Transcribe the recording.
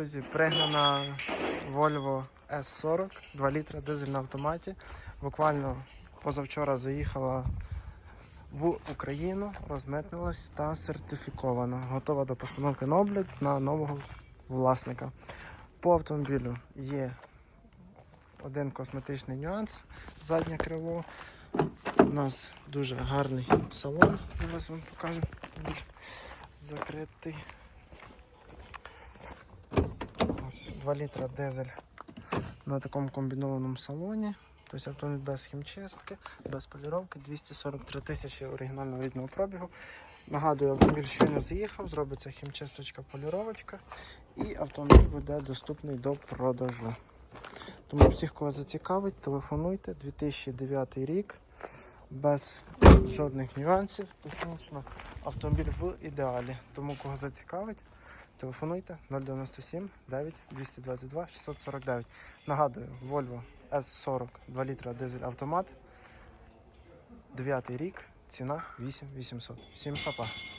Друзі, пригнана Volvo S40, 2 літра дизель на автоматі. Буквально позавчора заїхала в Україну, розмитнилась та сертифікована. Готова до постановки на облік на нового власника. По автомобілю є один косметичний нюанс. Заднє крило. У нас дуже гарний салон. Зараз вам покажу. Закритий. 2 літра дизель на такому комбінованому салоні. Тобто автомобіль без хімчистки, без поліровки, 243 тисячі оригінального рідного пробігу. Нагадую, автомобіль щойно заїхав, зробиться хімчисточка, поліровочка і автомобіль буде доступний до продажу. Тому всіх, кого зацікавить, телефонуйте. 2009 рік, без жодних нюансів. Технічно автомобіль в ідеалі. Тому кого зацікавить, телефонуйте 097 9 222 649. Нагадую, Volvo S40 2 літра дизель автомат. 9 рік, ціна 8800. Всім па-па.